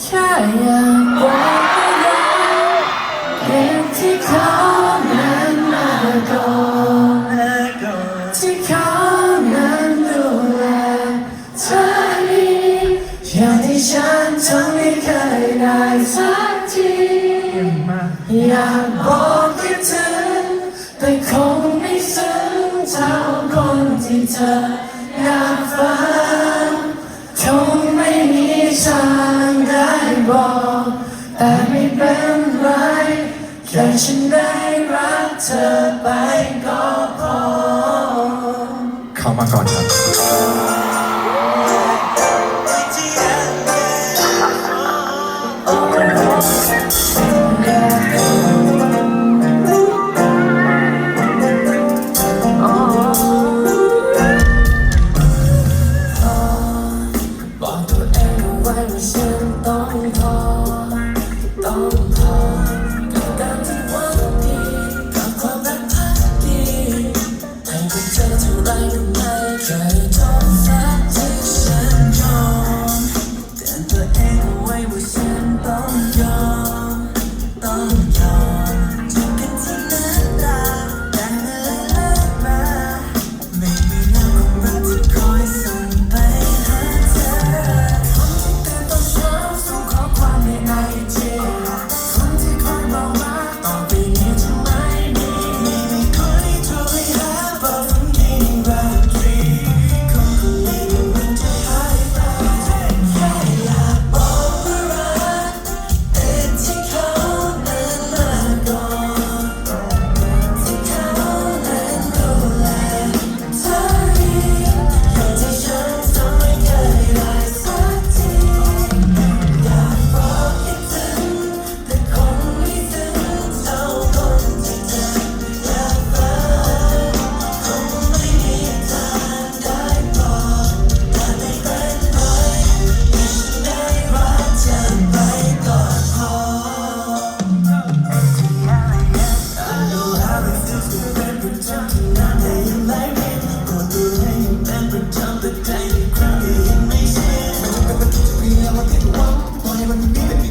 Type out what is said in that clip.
แค่อยากบอกว่าเพลงที่เขานั้นมาก่อนที่เขานั้นดูแลเธอดีอย่างที่ฉันทำไม่เคยได้สักทีอยากบอกคิดถึงแต่คงไม่ซึ้งเท่าคนที่เธออยากฟังคงไม่มีฉัน บอแต่ไม่เป็นไรแค่ฉันได้รักเธอไปก็พอเข้ามาก่อนครับ 先到他。when you need it.